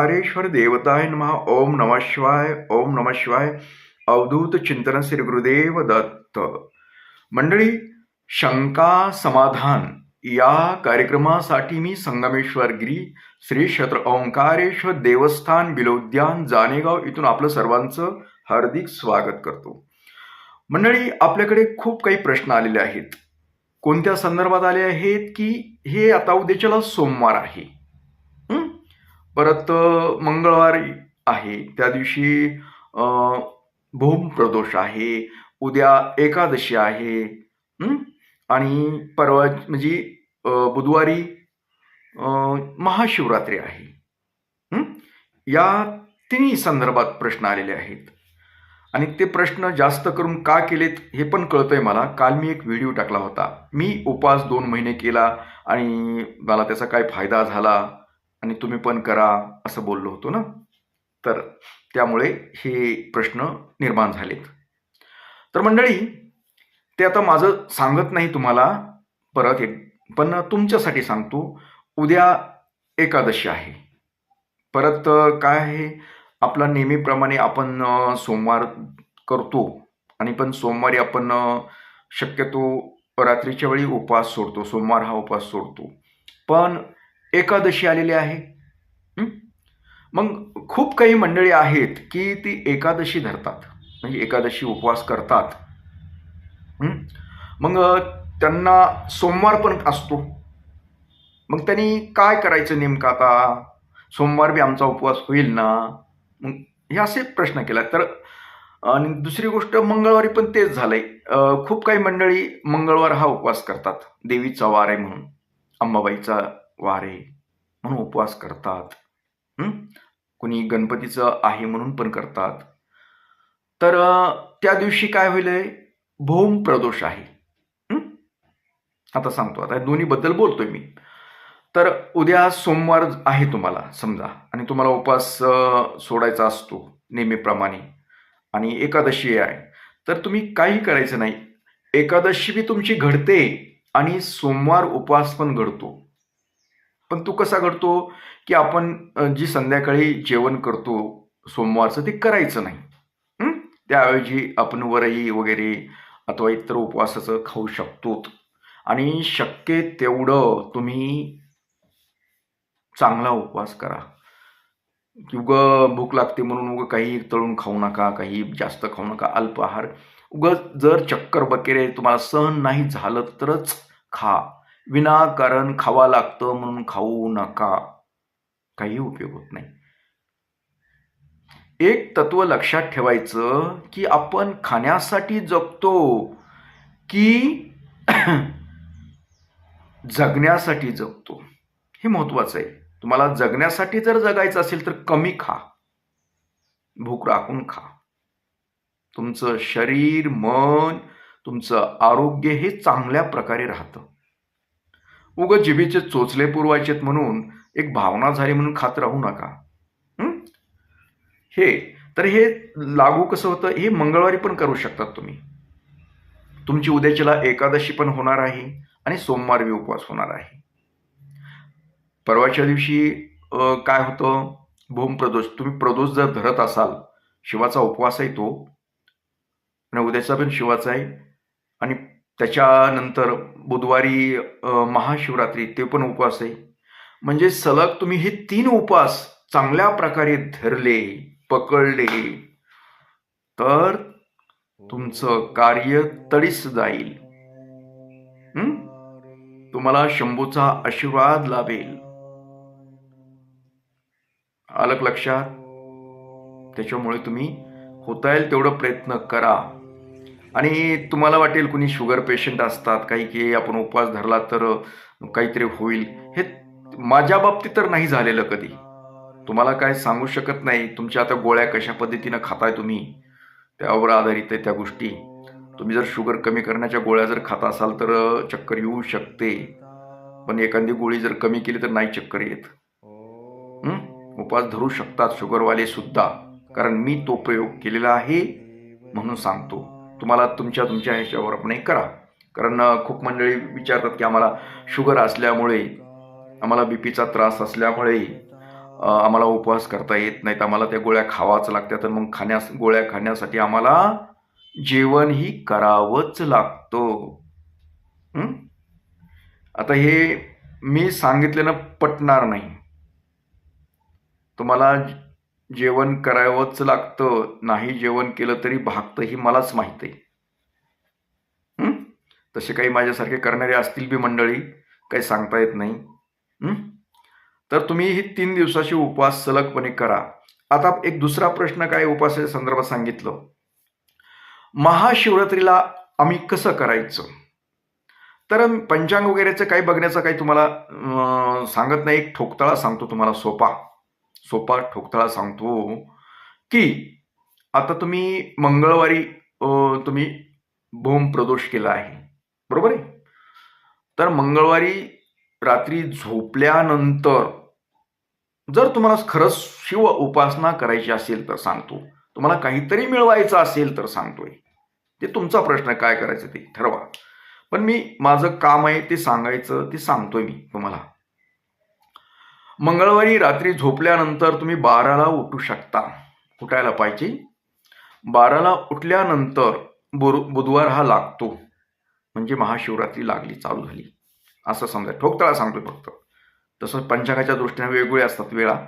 ओंकारेश्वर देवताय नमः। ओम नम शिवाय ओम नमः शिवाय। अवधूत चिंतन श्री गुरुदेव दत्त। मंडळी शंका समाधान या कार्यक्रमासाठी मी संगमेश्वर गिरी श्री क्षेत्र ओंकारेश्वर देवस्थान बिलोद्यान जानेगाव इथून आपलं सर्वांचं हार्दिक स्वागत करतो. मंडळी आपल्याकडे खूप काही प्रश्न आलेले आहेत. कोणत्या संदर्भात आले आहेत की हे आता उद्याच्याला सोमवार आहे? परत मंगळवारी आहे. त्या दिवशी भूम प्रदोष आहे. उद्या एकादशी आहे. आणि परवा म्हणजे बुधवारी महाशिवरात्री आहे. या तिन्ही संदर्भात प्रश्न आलेले आहेत. आणि ते प्रश्न जास्त करून का केलेत हे पण कळतंय मला. काल मी एक व्हिडिओ टाकला होता. मी उपवास दोन महिने केला आणि मला त्याचा काय फायदा झाला. आणि तुम्ही पण करा असं बोललो होतो ना? तर त्यामुळे हे प्रश्न निर्माण झालेत. तर मंडळी ते आता माझं सांगत नाही तुम्हाला परत एक पण तुमच्यासाठी सांगतो उद्या एकादशी आहे. परत काय आहे? आपला नेहमीप्रमाणे आपण सोमवार करतो आणि पण सोमवारी आपण शक्यतो रात्रीच्या वेळी उपवास सोडतो सोमवार हा उपवास सोडतो. पण एकादशी आलेली आहे. मग खूप काही मंडळी आहेत की ती एकादशी धरतात. म्हणजे एकादशी उपवास करतात. मग त्यांना सोमवार पण असतो. मग त्यांनी काय करायचं नेमकं आता? सोमवार बी आमचा उपवास होईल ना? मग हे असे प्रश्न केला. तर आणि दुसरी गोष्ट मंगळवारी पण तेच झालंय. खूप काही मंडळी मंगळवार हा उपवास करतात. देवीचा वार आहे म्हणून. अंबाबाईचा वारे म्हणून उपवास करतात. कुणी कोणी गणपतीचं आहे म्हणून पण करतात. तर त्या दिवशी काय होईल? भौम प्रदोष आहे. आता सांगतो. आता दोन्हीबद्दल बोलतोय मी. तर उद्या सोमवार आहे तुम्हाला समजा. आणि तुम्हाला उपवास सोडायचा असतो नेहमीप्रमाणे. आणि एकादशी आहे. तर तुम्ही काही करायचं नाही. एकादशी बी तुमची घडते आणि सोमवार उपवास पण घडतो. पण तो कसा घडतो की आपण जी संध्याकाळी जेवण करतो सोमवारचं ते करायचं नाही. त्याऐवजी आपण वरही वगैरे अथवा इतर उपवासाचं खाऊ शकतो आणि शक्य तेवढं तुम्ही चांगला उपवास करा. की उग भूक लागते म्हणून उगं काही तळून खाऊ नका काही जास्त खाऊ नका अल्प आहार. उग जर चक्कर वगैरे तुम्हाला सहन नाही झालं तरच खा. विनाकारण खावा लागतं म्हणून खाऊ नका. काही उपयोग होत नाही. एक तत्व लक्षात ठेवायचं की आपण खाण्यासाठी जगतो की जगण्यासाठी जगतो. हे महत्वाचं आहे. तुम्हाला जगण्यासाठी जर जगायचं असेल तर कमी खा. भूक राखून खा. तुमचं शरीर मन तुमचं आरोग्य हे चांगल्या प्रकारे राहतं. उग जिभेचे चोचले पुरवायचेत म्हणून एक भावना झाली म्हणून खात राहू नका. हे? तर हे लागू कसं होतं? हे मंगळवारी पण करू शकतात तुम्ही. तुमची उद्याच्याला एकादशी पण होणार आहे आणि सोमवारी उपवास होणार आहे. परवाच्या दिवशी काय होतं? भूम प्रदोष तुम्ही प्रदोष जर धरत असाल शिवाचा उपवास आहे तो आणि उद्याचा पण शिवाचा आहे आणि त्याच्यानंतर बुधवारी महाशिवरात्री ते पण उपवास आहे. म्हणजे सलग तुम्ही हे तीन उपवास चांगल्या प्रकारे धरले पकडले तर तुमचं कार्य तडीस जाईल. तुम्हाला शंभूचा आशीर्वाद लाभेल. अलग लक्षात? त्याच्यामुळे तुम्ही होता येईल तेवढं प्रयत्न करा. आणि तुम्हाला वाटेल कुणी शुगर पेशंट असतात काही की आपण उपवास धरला तर काहीतरी होईल. हे माझ्या बाबतीत तर नाही झालेलं कधी. तुम्हाला काय सांगू शकत नाही. तुमच्या आता गोळ्या कशा पद्धतीनं खाताय तुम्ही त्यावर आधारित आहे त्या गोष्टी. तुम्ही जर शुगर कमी करण्याच्या गोळ्या जर खात असाल तर चक्कर येऊ शकते. पण एखादी गोळी जर कमी केली तर नाही चक्कर येत. उपवास धरू शकतात शुगरवाले सुद्धा. कारण मी तो प्रयोग केलेला आहे म्हणून सांगतो. तुम्हाला तुमच्या तुमच्या ह्याच्यावर आपण हे करा. कारण खूप मंडळी विचारतात की आम्हाला शुगर असल्यामुळे आम्हाला बीपीचा त्रास असल्यामुळे आम्हाला उपवास करता येत नाहीत. आम्हाला त्या गोळ्या खावाच लागत्या तर मग खाण्यास गोळ्या खाण्यासाठी आम्हाला जेवणही करावंच लागतं. आता हे मी सांगितलेलं पटणार नाही. तुम्हाला जेवण करावंच लागतं नाही जेवण केलं तरी भागतं ही मलाच माहीत आहे. तसे काही माझ्यासारखे करणारे असतील बी मंडळी काही सांगता येत नाही. तर तुम्ही ही तीन दिवसाची उपवास सलगपणे करा. आता एक दुसरा प्रश्न काय उपवासाच्या संदर्भात सांगितलं? महाशिवरात्रीला आम्ही कसं करायचं? तर पंचांग वगैरेचं काही बघण्याचं काही तुम्हाला सांगत नाही एक ठोकताळा सांगतो तुम्हाला सोपा. सोपा ठोकताळा सांगतो. की आता तुम्ही मंगळवारी तुम्ही भूम प्रदोष केला आहे. बरोबर आहे? तर मंगळवारी रात्री झोपल्यानंतर जर तुम्हाला खरंच शिव उपासना करायची असेल तर सांगतो. तुम्हाला काहीतरी मिळवायचं असेल तर सांगतोय. ते तुमचा प्रश्न काय करायचं ते ठरवा. पण मी माझं काम आहे ते सांगायचं ते सांगतोय मी तुम्हाला. मंगळवारी रात्री झोपल्यानंतर तुम्ही बाराला उठू शकता. उठायला पाहिजे. बाराला उठल्यानंतर बुर बुधवार हा लागतो. म्हणजे महाशिवरात्री लागली चालू झाली. असं समजा ठोकताळा सांगतोय फक्त. तसं पंचांगाच्या दृष्टीने वेगवेगळे असतात वेळा.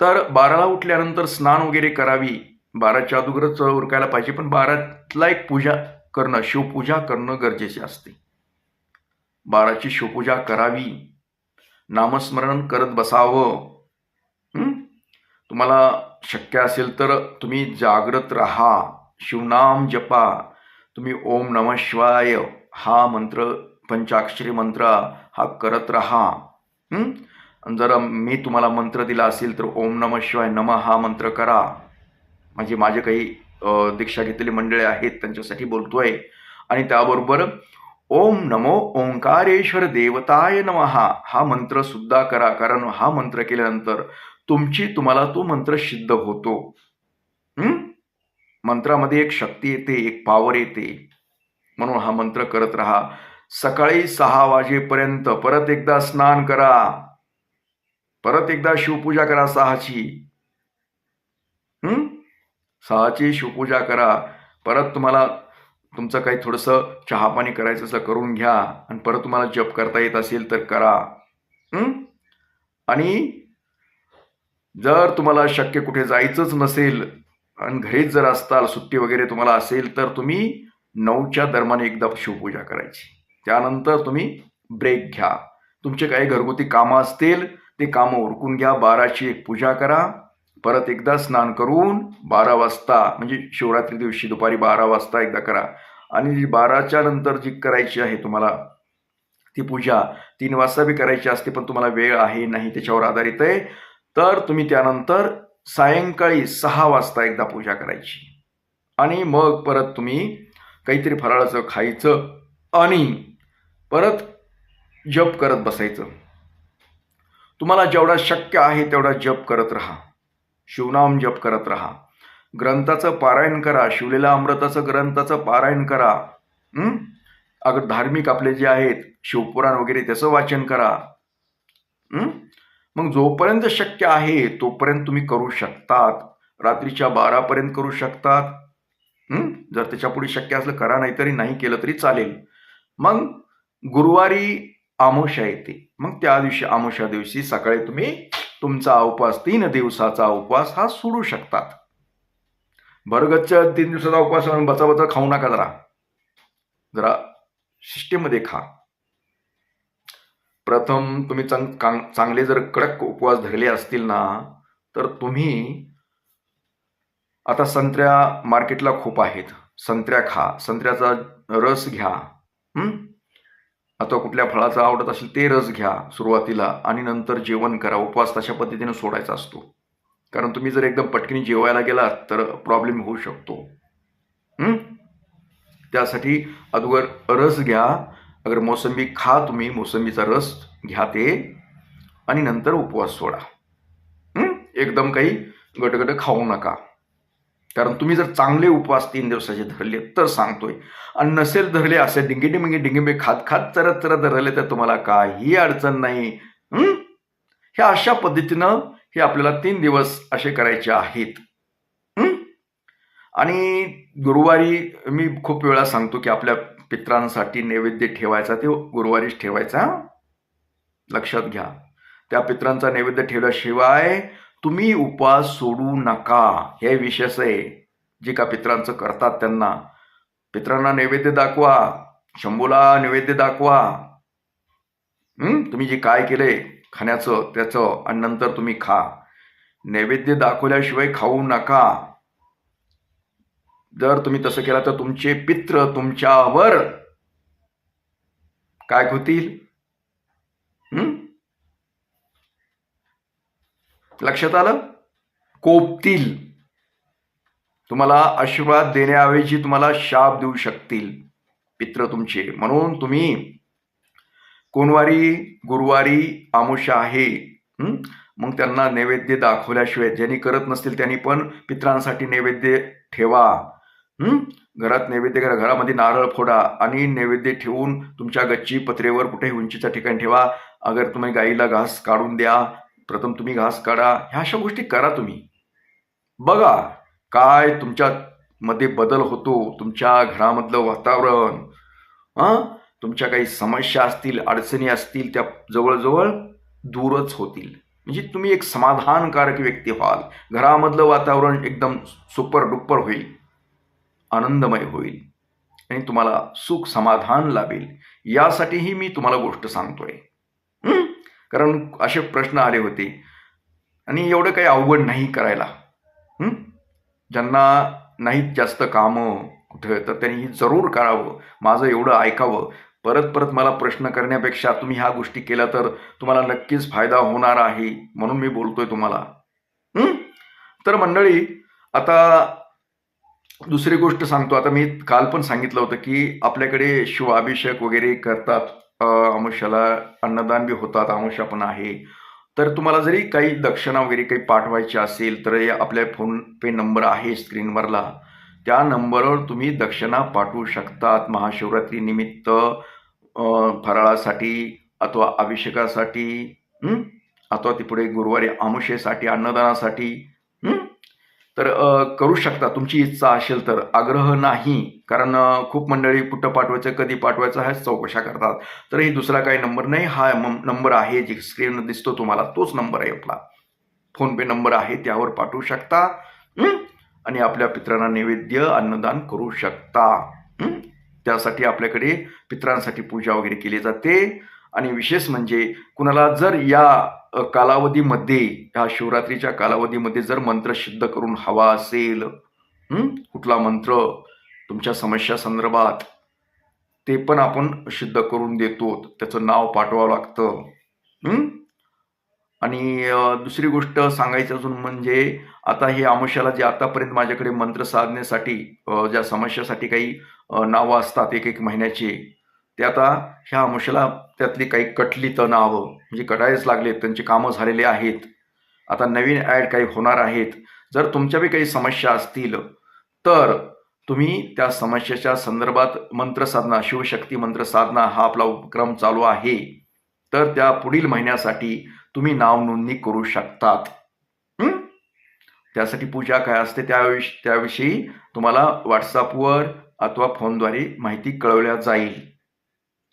तर बाराला उठल्यानंतर स्नान वगैरे करावी. बाराच्या अगोदरच उरकायला पाहिजे पण बारातला एक पूजा करणं शिवपूजा करणं गरजेचे असते. बाराची शिवपूजा करावी. नामस्मरण करत बसावं. तुम्हाला शक्य असेल तर तुम्ही जागृत राहा. शिवनाम जपा. तुम्ही ओम नम शिवाय हा मंत्र पंचाक्षरी मंत्र हा करत राहा. जर मी तुम्हाला मंत्र दिला असेल तर ओम नम शिवाय नम हा मंत्र करा. म्हणजे माझे काही दीक्षा घेतलेली मंडळी आहेत त्यांच्यासाठी बोलतोय. आणि त्याबरोबर ओम नमो ओंकारेश्वर देवताय नमहा हा मंत्र सुद्धा करा कारण हा मंत्र केल्यानंतर तुमची तुम्हाला तो मंत्र सिद्ध होतो. मंत्रामध्ये एक शक्ती येते एक पावर येते. म्हणून हा मंत्र करत राहा. सकाळी सहा वाजेपर्यंत परत एकदा स्नान करा. परत एकदा शिवपूजा करा सहाची. सहाची शिवपूजा करा. परत तुम्हाला तुमचं काही थोडंसं चहापाणी करायचं असं करून घ्या आणि परत तुम्हाला जप करता येत असेल तर करा. आणि जर तुम्हाला शक्य कुठे जायचंच नसेल आणि घरीच जर असताल सुट्टी वगैरे तुम्हाला असेल तर तुम्ही नऊच्या दरम्यान एकदा शिवपूजा करायची. त्यानंतर तुम्ही ब्रेक घ्या. तुमचे काही घरगुती कामं असतील ते कामं उरकून घ्या. बाराची एक पूजा करा. परत एकदा स्नान करून बारा वाजता म्हणजे शिवरात्री दिवशी दुपारी बारा वाजता एकदा करा. आणि जी बाराच्या नंतर जी करायची आहे तुम्हाला ती पूजा तीन वाजता बी करायची असते पण तुम्हाला वेळ आहे नाही त्याच्यावर आधारित आहे. तर तुम्ही त्यानंतर सायंकाळी सहा वाजता एकदा पूजा करायची. आणि मग परत तुम्ही काहीतरी फराळाचं खायचं आणि परत जप करत बसायचं. तुम्हाला जेवढा शक्य आहे तेवढा जप करत राहा. शिवनाम जप करत राहा. ग्रंथाचं पारायण करा शिवलेल्या अमृताचं ग्रंथाचं पारायण करा. अगर धार्मिक आपले जे आहेत शिवपुराण वगैरे त्याचं वाचन करा. मग जोपर्यंत शक्य आहे तोपर्यंत तुम्ही करू शकतात. रात्रीच्या बारापर्यंत करू शकतात. जर त्याच्यापुढे शक्य असलं करा नाहीतरी नाही केलं तरी चालेल. मग गुरुवारी आमोशा येते. मग त्या दिवशी आमोशा दिवशी सकाळी तुम्ही तुमचा उपवास तीन दिवसाचा उपवास हा सोडू शकतात. भरगच्च्या तीन दिवसाचा उपवास म्हणून बचा बचा खाऊ नका जरा. जरा शिष्टीमध्ये खा. प्रथम तुम्ही चांग चांगले जर कडक उपवास धरले असतील ना तर तुम्ही आता संत्र्या मार्केटला खूप आहेत. संत्र्या खा. संत्र्याचा रस घ्या. अथवा आता कुठल्या फळाचा आवडत असेल ते रस घ्या सुरुवातीला आणि नंतर जेवण करा. उपवास तशा पद्धतीने सोडायचा असतो. कारण तुम्ही जर एकदम पटकनी जेवायला गेलात तर प्रॉब्लेम होऊ शकतो. त्यासाठी अगोदर रस घ्या. अगर मोसंबी खा तुम्ही मोसंबीचा रस घ्या ते. आणि नंतर उपवास सोडा. एकदम काही गटगट खाऊ नका. कारण तुम्ही जर चांगले उपवास तीन दिवसाचे धरले तर सांगतोय. आणि नसेल धरले असे डिंगे डिंगे डिंगे खात खात चरत चरत धरले तर तुम्हाला काही अडचण नाही. हं? ह्या अशा पद्धतीनं हे आपल्याला तीन दिवस असे करायचे आहेत. आणि गुरुवारी मी खूप वेळा सांगतो की आपल्या पित्रांसाठी नैवेद्य ठेवायचा ते गुरुवारीच ठेवायचा. लक्षात घ्या. त्या पित्रांचा नैवेद्य ठेवल्याशिवाय तुम्ही उपवास सोडू नका. हे विशेष आहे. जे का पित्रांचं करतात त्यांना. पित्रांना नैवेद्य दाखवा. शंभूला नैवेद्य दाखवा. तुम्ही जे काय केले खाण्याचं त्याचं आणि नंतर तुम्ही खा. नैवेद्य दाखवल्याशिवाय खाऊ नका. जर तुम्ही तसं केलं तर तुमचे पित्र तुमच्यावर काय होतील हं? लक्षात आलं? कोपतील. तुम्हाला आशीर्वाद देण्याऐवजी तुम्हाला शाप देऊ शकतील. पित्र तुमचे. म्हणून तुम्ही कोणवारी गुरुवारी आमुषा आहे. मग त्यांना नैवेद्य दाखवल्याशिवाय ज्यांनी करत नसतील त्यांनी पण पित्रांसाठी नैवेद्य ठेवा. घरात नैवेद्य करा. घरामध्ये नारळ फोडा आणि नैवेद्य ठेवून तुमच्या गच्ची पत्रेवर कुठेही उंचीच्या ठिकाणी ठेवा. अगर तुम्ही गाईला घास काढून द्या प्रथम तुम्ही घास काढा ह्या अशा गोष्टी करा तुम्ही. बघा काय तुमच्यामध्ये बदल होतो तुमच्या घरामधलं वातावरण हां? तुमच्या काही समस्या असतील अडचणी असतील त्या जवळजवळ दूरच होतील. म्हणजे तुम्ही एक समाधानकारक व्यक्ती व्हाल. घरामधलं वातावरण एकदम सुपर डुप्पर होईल आनंदमय होईल आणि तुम्हाला सुख समाधान लाभेल. यासाठीही मी तुम्हाला गोष्ट सांगतोय. कारण असे प्रश्न आले होते. आणि एवढं काही अवघड नाही करायला. ज्यांना नाहीत जास्त कामं कुठं तर त्यांनी जरूर करावं. माझं एवढं ऐकावं. परत परत मला प्रश्न करण्यापेक्षा तुम्ही ह्या गोष्टी केल्या तर तुम्हाला नक्कीच फायदा होणार आहे म्हणून मी बोलतोय तुम्हाला. तर मंडळी आता दुसरी गोष्ट सांगतो. आता मी काल पण सांगितलं होतं की आपल्याकडे शिवाभिषेक वगैरे करतात. आमुष्याला अन्नदान बी होतात आमुष्या पण आहे. तर तुम्हाला जरी काही दक्षिणा वगैरे काही पाठवायची असेल तर आपल्या फोन पे नंबर आहे स्क्रीनवरला. त्या नंबरवर तुम्ही दक्षिणा पाठवू शकतात. महाशिवरात्री निमित्त फराळासाठी अथवा अभिषेकासाठी अथवा ती पुढे गुरुवारी आमुषेसाठी अन्नदानासाठी तर करू शकता. तुमची इच्छा असेल तर. आग्रह नाही. कारण खूप मंडळी कुठं पाठवायचं कधी पाठवायचं ह्याच चौकशा करतात. तर ही दुसरा काही नंबर नाही. हा नंबर आहे जे स्क्रीनवर दिसतो तुम्हाला. तोच नंबर आहे आपला. फोनपे नंबर आहे. त्यावर पाठवू शकता. आणि आपल्या पित्रांना नैवेद्य अन्नदान करू शकता. त्यासाठी आपल्याकडे पित्रांसाठी पूजा वगैरे केली जाते. आणि विशेष म्हणजे कुणाला जर या कालावधीमध्ये ह्या शिवरात्रीच्या कालावधीमध्ये जर मंत्र सिद्ध करून हवा असेल कुठला मंत्र तुमच्या समस्या संदर्भात ते पण आपण सिद्ध करून देतो. त्याचं नाव पाठवावं लागतं. आणि दुसरी गोष्ट सांगायची अजून म्हणजे आता हे आमुष्याला जे आतापर्यंत माझ्याकडे मंत्र साधण्यासाठी ज्या समस्यासाठी काही नावं असतात एक एक महिन्याची ते आता ह्या अंशाला त्यातली काही कटली तणावं म्हणजे कटायच लागलेत त्यांची कामं झालेली आहेत. आता नवीन ॲड काही होणार आहेत. जर तुमच्या बी काही समस्या असतील तर तुम्ही त्या समस्येच्या संदर्भात मंत्रसाधना शिवशक्ती मंत्रसाधना हा आपला उपक्रम चालू आहे. तर त्या पुढील महिन्यासाठी तुम्ही नाव नोंदणी करू शकतात. त्यासाठी पूजा काय असते त्याविषयी त्याविषयी तुम्हाला व्हॉट्सअपवर अथवा फोनद्वारे माहिती कळवल्या जाईल.